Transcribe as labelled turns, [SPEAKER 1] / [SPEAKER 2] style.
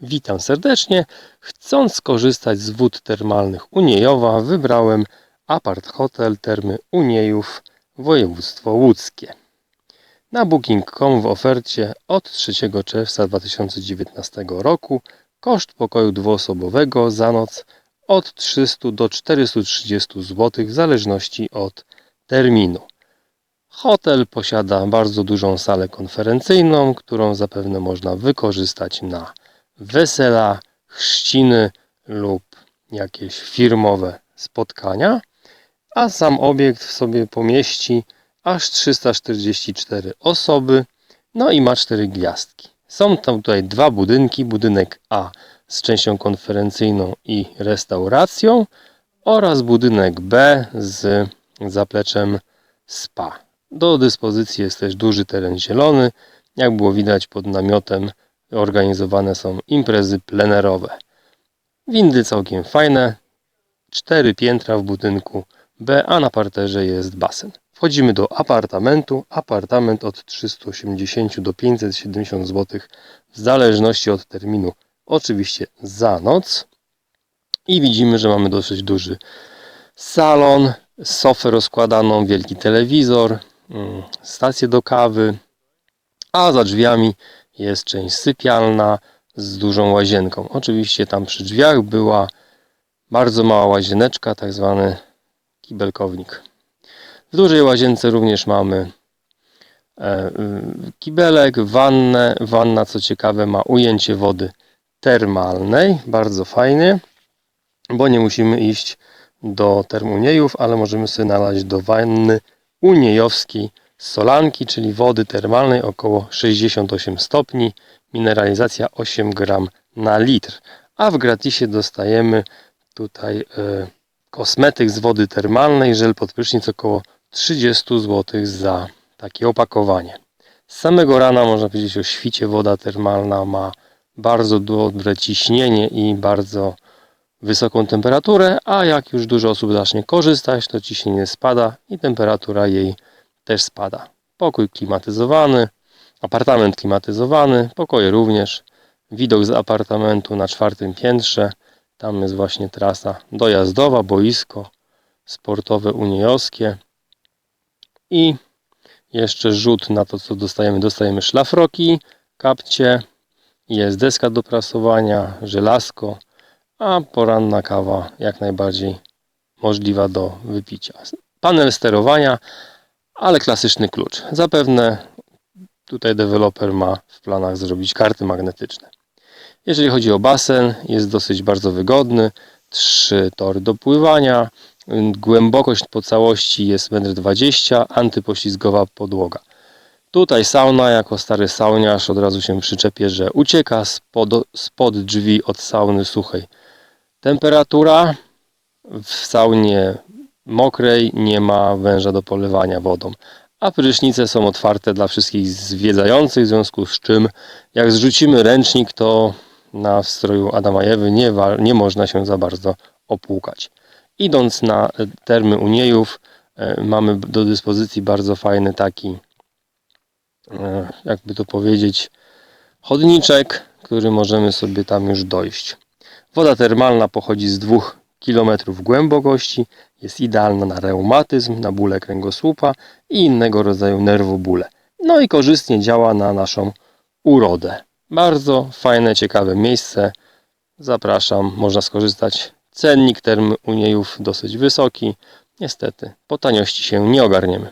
[SPEAKER 1] Witam serdecznie. Chcąc skorzystać z wód termalnych Uniejowa, wybrałem apart hotel Termy Uniejów, województwo łódzkie. Na booking.com w ofercie od 3 czerwca 2019 roku koszt pokoju dwuosobowego za noc od 300 do 430 zł w zależności od terminu. Hotel posiada bardzo dużą salę konferencyjną, którą zapewne można wykorzystać na wesela, chrzciny lub jakieś firmowe spotkania, a sam obiekt w sobie pomieści aż 344 osoby, no i ma 4 gwiazdki. Są tam tutaj dwa budynki, budynek A z częścią konferencyjną i restauracją oraz budynek B z zapleczem spa. Do dyspozycji jest też duży teren zielony. Jak było widać pod namiotem organizowane są imprezy plenerowe. Windy całkiem fajne. Cztery piętra w budynku B, a na parterze jest basen. Wchodzimy do apartamentu. Apartament od 380 do 570 zł w zależności od terminu. Oczywiście za noc. I widzimy, że mamy dosyć duży salon, sofę rozkładaną, wielki telewizor, mm, stację do kawy, a za drzwiami jest część sypialna z dużą łazienką. Oczywiście tam przy drzwiach była bardzo mała łazieneczka, tak zwany kibelkownik. W dużej łazience również mamy e, kibelek, wannę. Wanna, co ciekawe, ma ujęcie wody termalnej, bardzo fajnie, bo nie musimy iść do termuniejów, ale możemy sobie nalać do wanny uniejowskiej solanki, czyli wody termalnej około 68 stopni, mineralizacja 8 gram na litr. A w gratisie dostajemy tutaj e, kosmetyk z wody termalnej, żel pod prysznic około 30 zł za takie opakowanie. Z samego rana można powiedzieć o świcie woda termalna ma bardzo dobre ciśnienie i bardzo wysoką temperaturę, a jak już dużo osób zacznie korzystać, to ciśnienie spada i temperatura jej też spada. Pokój klimatyzowany, apartament klimatyzowany, pokoje również. Widok z apartamentu na czwartym piętrze. Tam jest właśnie trasa dojazdowa, boisko sportowe uniejowskie. I jeszcze rzut na to, co dostajemy. Dostajemy szlafroki, kapcie, jest deska do prasowania, żelazko, a poranna kawa jak najbardziej możliwa do wypicia. Panel sterowania, ale klasyczny klucz. Zapewne tutaj deweloper ma w planach zrobić karty magnetyczne. Jeżeli chodzi o basen, jest dosyć bardzo wygodny. Trzy tory do pływania. Głębokość po całości jest 1,20 m, antypoślizgowa podłoga. Tutaj sauna, jako stary sauniarz od razu się przyczepię, że ucieka spod, spod drzwi od sauny suchej. Temperatura w saunie mokrej nie ma węża do polewania wodą. A prysznice są otwarte dla wszystkich zwiedzających, w związku z czym jak zrzucimy ręcznik, to na stroju Adama Ewy nie, nie można się za bardzo opłukać. Idąc na e, termy Uniejów, e, mamy do dyspozycji bardzo fajny taki, e, jakby to powiedzieć, chodniczek, który możemy sobie tam już dojść. Woda termalna pochodzi z dwóch km głębokości, jest idealna na reumatyzm, na bóle kręgosłupa i innego rodzaju nerwobóle. No i korzystnie działa na naszą urodę. Bardzo fajne, ciekawe miejsce. Zapraszam, można skorzystać. Cennik term Uniejów dosyć wysoki. Niestety, po taniości się nie ogarniemy.